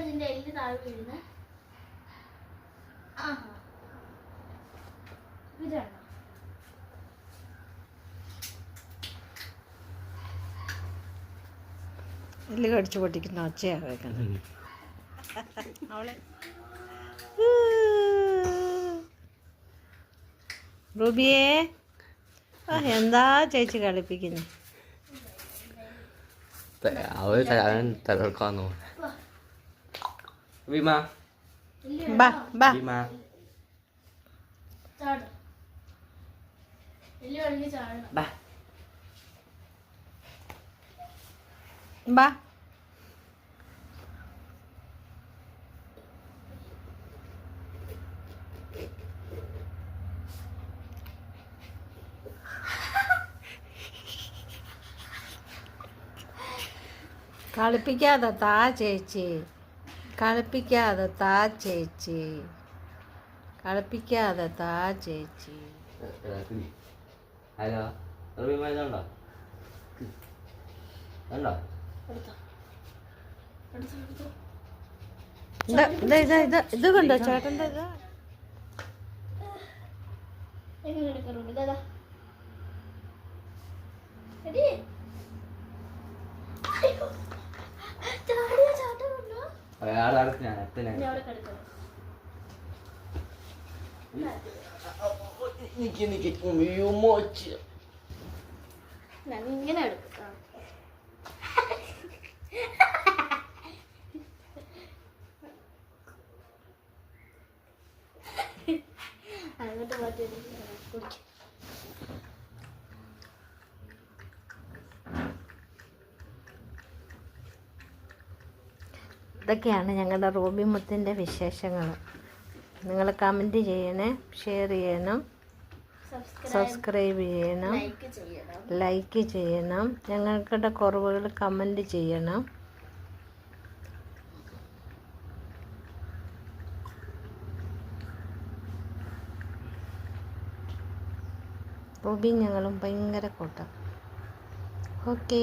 ഇതിന്റെ എല്ല് താഴെ വീഴുന്നത് ഇതാണോ എല്ല് കടിച്ചു പൊട്ടിക്കുന്ന ഒച്ചയാണ് കേൾക്കുന്നത്. അവളെ. റൂബിയേ. ആ എന്താ ചേച്ചി കളിപ്പിക്കുന്നു? അവർ തരാൻ വിമ. എല്ല് ബാ ബാ. വിമ. ബാ. ബാ. കളിപ്പിക്കാതെ താ ചേച്ചി. കളിപ്പിക്കാതെ താ ചേച്ചി. കളിപ്പിക്കാതെ താ ചേച്ചി. ഹലോ വിമ ഇതുണ്ടോ ഉണ്ടോ ഇത് കണ്ടോ? ചേട്ടന്റെ ഇത്. എങ്ങനെ എടുക്കാറുണ്ട്? ദാദാ നിക്ക് നിക്ക് ഉമ്മയോ മോച്ച്. ഞാൻ ഇങ്ങനെ എടുക്കാം. അങ്ങോട്ട് മാറ്റി കുടിക്കും. ഇതൊക്കെയാണ് ഞങ്ങളുടെ റോബി മുത്തിന്റെ വിശേഷങ്ങൾ. നിങ്ങൾ കമന്റ് ചെയ്യണേ ഷെയർ ചെയ്യണം. സബ്സ്ക്രൈബ് ചെയ്യണം. ലൈക്ക് ചെയ്യണം. ഞങ്ങളുടെ കുറവുകൾ കമന്റ് ചെയ്യണം. റൂബി ഞങ്ങളും ഭയങ്കര കൂട്ടം. ഓക്കേ